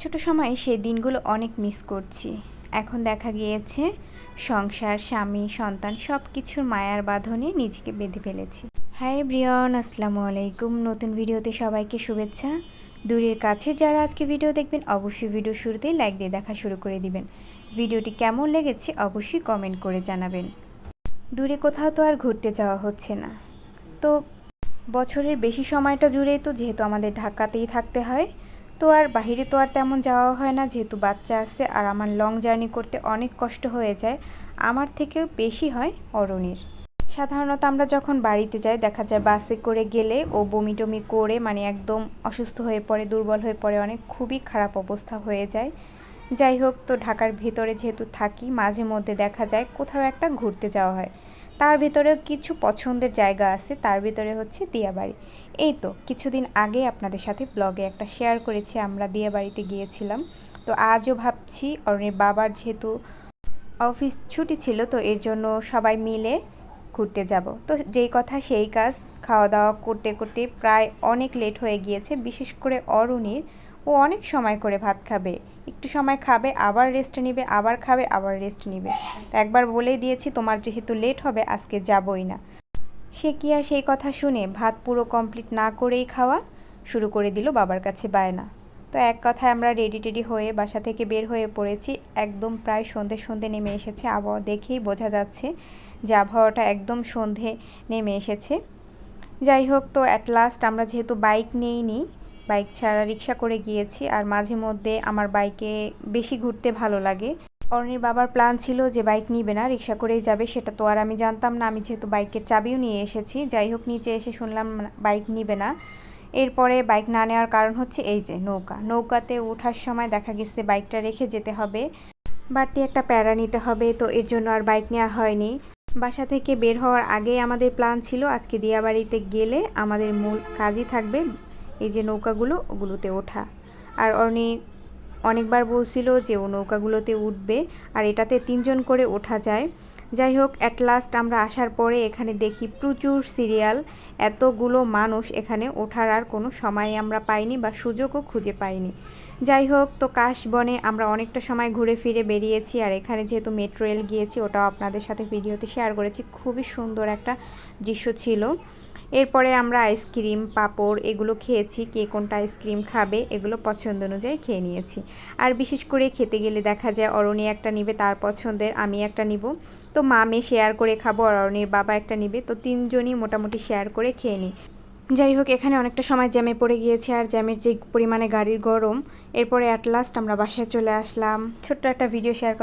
ছোট সময়ে সেই দিনগুলো অনেক মিস করছি। এখন দেখা গিয়েছে, সংসার, স্বামী, সন্তান সব কিছুর মায়ার বাঁধনে নিজেকে বেঁধে ফেলেছি। হাই ব্রিয়ন আসসালামু আলাইকুম। নতুন ভিডিওতে সবাইকে শুভেচ্ছা। দূরের কাছে যারা আজকে ভিডিও দেখবেন, অবশ্যই ভিডিও শুরুতেই লাইক দিয়ে দেখা শুরু করে দিবেন। ভিডিওটি কেমন লেগেছে অবশ্যই কমেন্ট করে জানাবেন। দূরে কোথাও তো আর ঘুরতে যাওয়া হচ্ছে না। তো বছরের বেশি সময়টা জুড়েই তো যেহেতু আমাদের ঢাকাতেই থাকতে হয় তো আর বাহিরে তো আর তেমন যাওয়া হয় না, যেহেতু বাচ্চা আছে আর আমার লং জার্নি করতে অনেক কষ্ট হয়ে যায়, আমার থেকেও বেশি হয় অরণির। সাধারণত আমরা যখন বাড়িতে যাই, দেখা যায় বাসে করে গেলে ও বমি টমি করে মানে একদম অসুস্থ হয়ে পড়ে, দুর্বল হয়ে পড়ে, অনেক খুবই খারাপ অবস্থা হয়ে যায়। যাই হোক, তো ঢাকার ভেতরে যেহেতু থাকি, মাঝে মধ্যে দেখা যায় কোথাও একটা ঘুরতে যাওয়া হয়। তার ভিতরেও কিছু পছন্দের জায়গা আছে, তার ভিতরে হচ্ছে দিয়াবাড়ি। এই তো, কিছুদিন আগে আপনাদের সাথে ব্লগে একটা শেয়ার করেছি, আমরা দিয়াবাড়িতে গিয়েছিলাম। তো আজও ভাবছি, অরণের বাবার যেহেতু অফিস ছুটি ছিল, তো এর জন্য সবাই মিলে ঘুরতে যাব। তো যেই কথা, সেই কাজ খাওয়া দাওয়া করতে করতে প্রায় অনেক লেট হয়ে গিয়েছে। বিশেষ করে অরুণীর ও অনেক সময় করে ভাত খাবে। একটু সময় খাবে, আবার রেস্ট নিবে, আবার খাবে, আবার রেস্ট নিবে। তো একবার বলেই দিয়েছি, তোমার যেহেতু লেট হবে, আজকে যাবই না। সে কি আর সেই কথা শুনে ভাত পুরো কমপ্লিট না করেই খাওয়া শুরু করে দিল বাবার কাছে বায়না। তো এক কথায় আমরা রেডি টেডি হয়ে বাসা থেকে বের হয়ে পড়েছি। একদম প্রায় সন্ধে সন্ধে নেমে এসেছে আবহাওয়া দেখেই বোঝা যাচ্ছে যে আবহাওয়াটা একদম সন্ধে নেমে এসেছে। যাই হোক, তো অ্যাট লাস্ট আমরা যেহেতু বাইক নিয়েই নিই বাইক ছাড়া রিক্সা করে গিয়েছি আর মাঝে মধ্যে আমার বাইকে বেশি ঘুরতে ভালো লাগে। অরণির বাবার প্ল্যান ছিল যে বাইক নিবে না, রিক্সা করেই যাবে, সেটা তো আর আমি জানতাম না। আমি যেহেতু বাইকের চাবিও নিয়ে এসেছি, যাই হোক নিচে এসে শুনলাম বাইক নিবে না। এরপরে বাইক না নেওয়ার কারণ হচ্ছে এই যে নৌকা। নৌকাতে ওঠার সময় দেখা গেছে বাইকটা রেখে যেতে হবে। বাড়তি একটা প্যারা নিতে হবে, তো এর জন্য আর বাইক নেওয়া হয়নি। বাসা থেকে বের হওয়ার আগেই আমাদের প্ল্যান ছিল, আজকে দিয়াবাড়িতে গেলে আমাদের মূল কাজই থাকবে এই যে নৌকাগুলো, ওগুলোতে ওঠা। আর অনেক অনেকবার বলছিল যে ও নৌকাগুলোতে উঠবে আর এটাতে তিনজন করে ওঠা যায়। যাই হোক অ্যাট লাস্ট আমরা আসার পরে এখানে দেখি প্রচুর সিরিয়াল। এতগুলো মানুষ এখানে ওঠার আর কোনো সময় আমরা পাইনি বা সুযোগও খুঁজে পাইনি। যাই হোক, তো কাশবনে আমরা অনেকটা সময় ঘুরে ফিরে বেরিয়েছি আর এখানে যেহেতু মেট্রো রেল গিয়েছি, ওটাও আপনাদের সাথে ভিডিওতে শেয়ার করেছি। খুবই সুন্দর একটা দৃশ্য ছিল। এরপরে আমরা আইসক্রিম, পাপড় এগুলো খেয়েছি, কে কোনটা আইসক্রিম খাবে এগুলো পছন্দ অনুযায়ী খেয়ে নিয়েছি। আর বিশেষ করে খেতে গেলে দেখা যায় অরণি একটা নিবে, তার পছন্দের আমি একটা নিব। তো মা মেয়ে শেয়ার করে খাব আর অরণির বাবা একটা নিবে, তো তিনজনই মোটামুটি শেয়ার করে খেয়ে নিই। যাই হোক, এখানে অনেকটা সময় জ্যামে পড়ে গিয়েছে আর জ্যামের যে পরিমাণে গাড়ির গরম, এরপরে অ্যাট লাস্ট আমরা বাসায় চলে আসলাম। ছোট্ট একটা ভিডিও শেয়ার